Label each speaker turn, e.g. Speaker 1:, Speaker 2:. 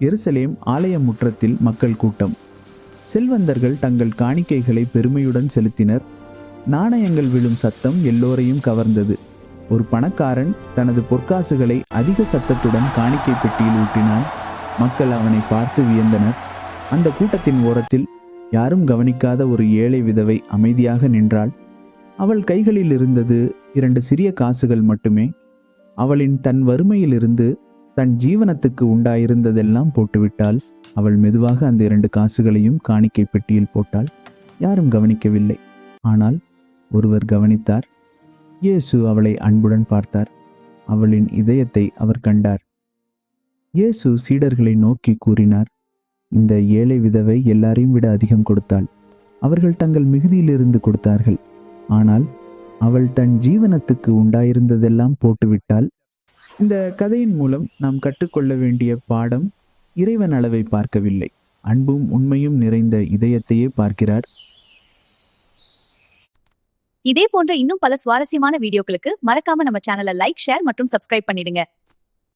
Speaker 1: எருசலேம் ஆலய முற்றத்தில் மக்கள் கூட்டம். செல்வந்தர்கள் தங்கள் காணிக்கைகளை பெருமையுடன் செலுத்தினர். நாணயங்கள் விழும் சத்தம் எல்லோரையும் கவர்ந்தது. ஒரு பணக்காரன் தனது பொற்காசுகளை அதிக சத்தத்துடன் காணிக்கை பெட்டியில் ஊட்டினான். மக்கள் அவனை பார்த்து வியந்தனர். அந்த கூட்டத்தின் ஓரத்தில் யாரும் கவனிக்காத ஒரு ஏழை விதவை அமைதியாக நின்றாள். அவள் கைகளில் இருந்தது இரண்டு சிறிய காசுகள் மட்டுமே. அவளின் தன் வறுமையிலிருந்து தன் ஜீவனத்துக்கு உண்டாயிருந்ததெல்லாம் போட்டுவிட்டால் அவள் மெதுவாக அந்த இரண்டு காசுகளையும் காணிக்கை பெட்டியில் போட்டாள். யாரும் கவனிக்கவில்லை. ஆனால் ஒருவர் கவனித்தார். இயேசு அவளை அன்புடன் பார்த்தார். அவளின் இதயத்தை அவர் கண்டார். இயேசு சீடர்களை நோக்கி கூறினார் இந்த ஏழை விதவை எல்லாரையும் விட அதிகம் கொடுத்தாள். அவர்கள் தங்கள் மிகுதியிலிருந்து கொடுத்தார்கள். ஆனால் அவள் தன் ஜீவனத்துக்கு உண்டாயிருந்ததெல்லாம் போட்டுவிட்டால் இந்த கதையின் மூலம் நாம் கற்றுக்கொள்ள வேண்டிய பாடம் இறைவன் அளவை பார்க்கவில்லை. அன்பும் உண்மையும் நிறைந்த இதயத்தையே பார்க்கிறார்.
Speaker 2: இதே போன்ற இன்னும் பல சுவாரஸ்யமான வீடியோக்களுக்கு மறக்காம நம்ம சேனலை லைக் ஷேர் மற்றும் சப்ஸ்கிரைப் பண்ணிடுங்க.